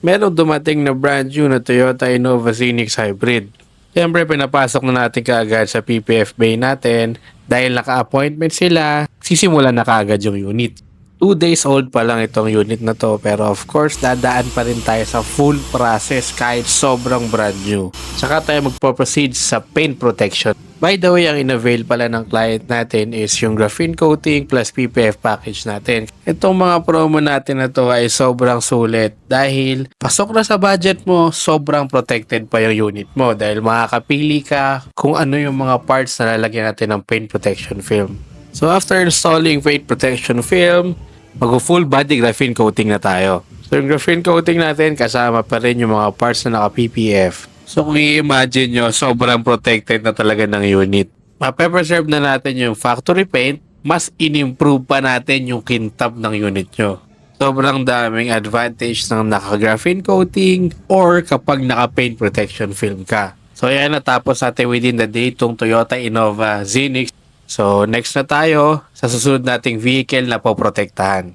meron dumating na brand new na Toyota Innova Zenix Hybrid. Siyempre, pinapasok na natin kaagad sa PPF bay natin dahil naka-appointment sila, sisimulan na kaagad yung unit. Two days old pa lang itong unit na to pero of course dadaan pa rin tayo sa full process kahit sobrang brand new. Tsaka tayo magpo-proceed sa paint protection. By the way, ang in-avail pala ng client natin is yung graphene coating plus PPF package natin. Itong mga promo natin na to ay sobrang sulit dahil pasok na sa budget mo, sobrang protected pa yung unit mo dahil makakapili ka kung ano yung mga parts na lalagyan natin ng paint protection film. So after installing paint protection film, mag-full body graphene coating na tayo. So yung graphene coating natin kasama pa rin yung mga parts na naka-PPF. So kung i-imagine nyo, sobrang protected na talaga ng unit. Ma-preserve na natin yung factory paint, mas in-improve pa natin yung kintab ng unit nyo. Sobrang daming advantage ng naka-graphene coating or kapag naka-paint protection film ka. So yan natapos natin within the day itong Toyota Innova Zenix So next na tayo sa susunod nating vehicle na poprotektahan.